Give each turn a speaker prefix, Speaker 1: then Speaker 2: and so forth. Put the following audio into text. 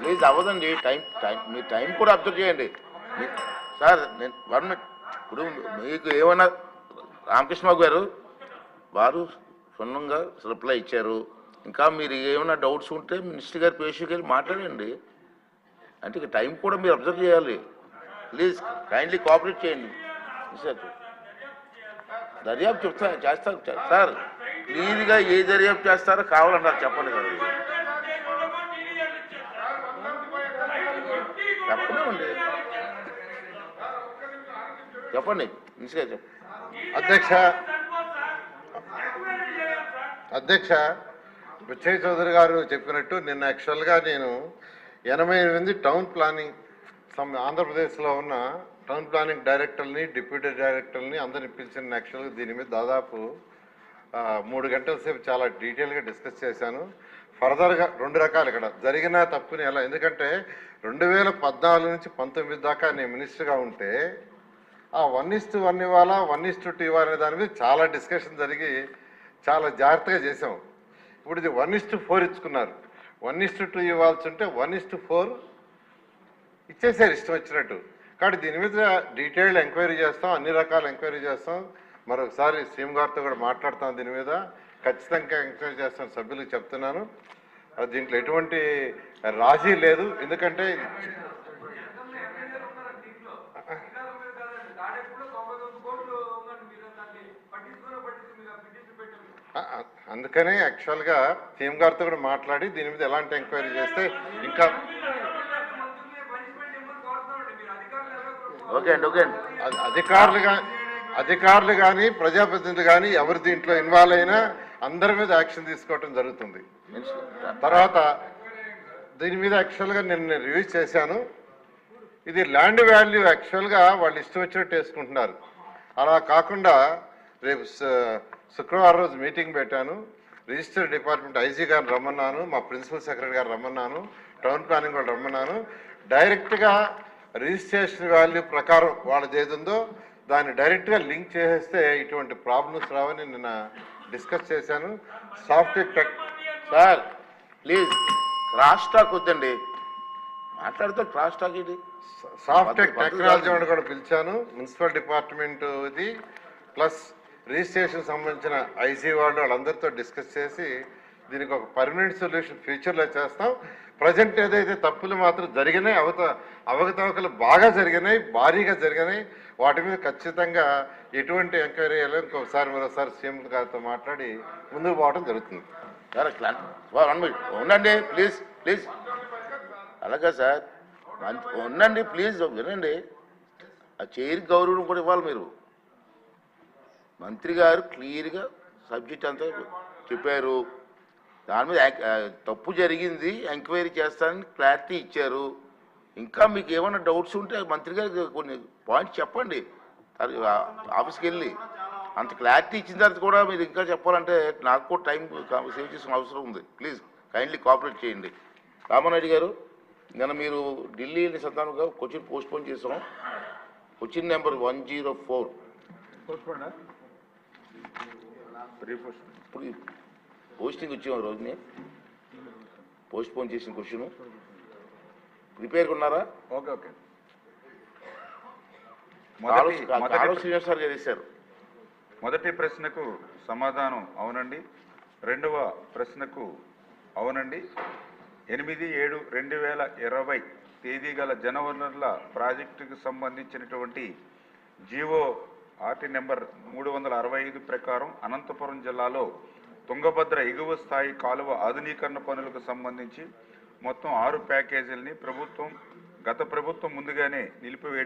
Speaker 1: Please అవ్వదండి time time మీ time కూడా అబ్జర్వ్ చేయండి. మీ- సార్ నేను వన్ మినిట్. ఇప్పుడు మీకు ఏమైనా రామకృష్ణ గారు వారు క్షుణ్ణంగా రిప్లై ఇచ్చారు. ఇంకా మీరు ఏమైనా డౌట్స్ ఉంటే మినిస్టర్ గారి పేషెంట్ గారు మాట్లాడండి. అంటే ఇక టైం కూడా మీరు అబ్జర్వ్ చేయాలి. ప్లీజ్ కైండ్లీ కోఆపరేట్ చేయండి. సార్ దర్యాప్తు చెప్తా చేస్తారు సార్ క్లీన్గా ఏ దర్యాప్తు చేస్తారో కావాలన్నారు. చెప్పండి సార్. చెప్పండి చెప్పండి మంచిగా చెప్ప
Speaker 2: అధ్యక్ష అధ్యక్ష విజయ్ చౌదరి గారు చెప్పినట్టు నిన్న యాక్చువల్గా నేను ఎనభై ఎనిమిది టౌన్ ప్లానింగ్ సమ్ ఆంధ్రప్రదేశ్లో ఉన్న టౌన్ ప్లానింగ్ డైరెక్టర్ని డిప్యూటీ డైరెక్టర్ని అందరిని పిలిచిన యాక్చువల్గా దీని మీద దాదాపు మూడు గంటల సేపు చాలా డీటెయిల్గా డిస్కస్ చేశాను. ఫర్దర్గా రెండు రకాలు ఇక్కడ. జరిగిన తప్పుని ఎలా? ఎందుకంటే రెండు వేల పద్నాలుగు నుంచి పంతొమ్మిది దాకా నేను మినిస్టర్గా ఉంటే ఆ వన్ ఇస్టు వన్ ఇవ్వాలా వన్ ఇస్టు టూ ఇవ్వాలనే దాని మీద చాలా డిస్కషన్ జరిగి చాలా జాగ్రత్తగా చేసాం ఇప్పుడు ఇది వన్ ఇస్టు ఫోర్ ఇచ్చుకున్నారు. వన్ ఇస్టు టూ ఇవ్వాల్సి ఉంటే వన్ ఇస్టు ఫోర్ ఇచ్చేసారు ఇష్టం వచ్చినట్టు. కాబట్టి దీని మీద డీటెయిల్డ్ ఎంక్వైరీ చేస్తాం అన్ని రకాల ఎంక్వైరీ చేస్తాం. మరొకసారి సీఎం గారితో కూడా మాట్లాడతాం దీని మీద. ఖచ్చితంగా ఎంక్వైరీ చేస్తాం సభ్యులకు చెప్తున్నాను. దీంట్లో ఎటువంటి రాజీ లేదు. ఎందుకంటే అందుకనే యాక్చువల్గా సీఎం గారితో కూడా మాట్లాడి దీని మీద ఎలాంటి ఎంక్వైరీ చేస్తే ఇంకా
Speaker 1: ఓకే అండి ఓకే అండి.
Speaker 2: అధికారులు గా అధికారులు కానీ ప్రజాప్రతినిధులు కానీ ఎవరు దీంట్లో ఇన్వాల్వ్ అయినా అందరి మీద యాక్షన్ తీసుకోవటం జరుగుతుంది. తర్వాత దీని మీద యాక్చువల్గా నేను రివ్యూ చేశాను. ఇది ల్యాండ్ వాల్యూ యాక్చువల్గా వాళ్ళు ఇష్టం వచ్చినట్టు వేసుకుంటున్నారు. అలా కాకుండా రేపు శుక్రవారం రోజు మీటింగ్ పెట్టాను. రిజిస్టర్ డిపార్ట్మెంట్ ఐజీ గారిని రమ్మన్నాను. మా ప్రిన్సిపల్ సెక్రటరీ గారు రమ్మన్నాను. టౌన్ ప్లానింగ్ వాళ్ళు రమ్మన్నాను. డైరెక్ట్గా రిజిస్ట్రేషన్ వాల్యూ ప్రకారం వాళ్ళది ఏది ఉందో దాన్ని డైరెక్ట్గా లింక్ చేసేస్తే ఇటువంటి ప్రాబ్లమ్స్ రావని నిన్న డిస్కస్ చేశాను. Software tech
Speaker 1: sir please. Cross talk వద్దండి. మాట్లాడితే క్రాస్ టాక్ ఇది.
Speaker 2: సాఫ్ట్వేర్ టెక్నాలజీ వాడిని కూడా పిలిచాను. మున్సిపల్ డిపార్ట్మెంట్ ఇది. ప్లస్ రిజిస్ట్రేషన్ సంబంధించిన ఐసీ వాళ్ళు వాళ్ళందరితో డిస్కస్ చేసి దీనికి ఒక పర్మనెంట్ సొల్యూషన్ ఫ్యూచర్లో చేస్తాం. ప్రజెంట్ ఏదైతే తప్పులు మాత్రం జరిగినాయి అవత అవకతవకలు బాగా జరిగినాయి భారీగా జరిగినాయి వాటి మీద ఖచ్చితంగా ఎటువంటి ఎంక్వైరీ చేయాలో ఇంకొకసారి మరోసారి సీఎం గారితో మాట్లాడి ముందుకు పోవడం జరుగుతుంది.
Speaker 1: ఉండండి ప్లీజ్ ప్లీజ్. అలాగే సార్ మంచి- ఉండండి ప్లీజ్ వినండి. ఆ చైర్ గౌరవం కూడా ఇవ్వాలి మీరు. మంత్రి గారు క్లియర్గా సబ్జెక్ట్ అంతా చెప్పారు. దాని మీద తప్పు జరిగింది ఎంక్వైరీ చేస్తానని క్లారిటీ ఇచ్చారు. ఇంకా మీకు ఏమైనా డౌట్స్ ఉంటే మంత్రి గారికి కొన్ని పాయింట్స్ చెప్పండి. ఆఫీస్కి వెళ్ళి. అంత క్లారిటీ ఇచ్చిన తర్వాత కూడా మీరు ఇంకా చెప్పాలంటే నాకు కూడా టైం సేవ్ చేసిన అవసరం ఉంది. ప్లీజ్ కైండ్లీ కోఆపరేట్ చేయండి. రామారెడ్డి గారు నిన్న మీరు ఢిల్లీ సంతానంగా క్వశ్చన్ పోస్ట్ పోన్ చేసాం question number one zero four. ఇప్పుడు పోస్టింగ్ వచ్చాం రోజుని? పోస్ట్ పోన్ చేసిన క్వశ్చన్. ప్రిపేర్గా ఉన్నారా
Speaker 3: ఓకే ఓకే.
Speaker 1: గారు
Speaker 3: మొదటి ప్రశ్నకు సమాధానం అవునండి. రెండవ ప్రశ్నకు అవునండి. ఎనిమిది ఏడు రెండు వేల ఇరవై తేదీ గల జనవనరుల ప్రాజెక్టుకు సంబంధించినటువంటి జీవో ఆర్టీ నెంబర్ మూడు వందల అరవై ఐదు ప్రకారం అనంతపురం జిల్లాలో తుంగభద్ర ఎగువ స్థాయి కాలువ ఆధునీకరణ పనులకు సంబంధించి మొత్తం ఆరు ప్యాకేజీలని ప్రభుత్వం గత ప్రభుత్వం ముందుగానే నిలిపివేయడం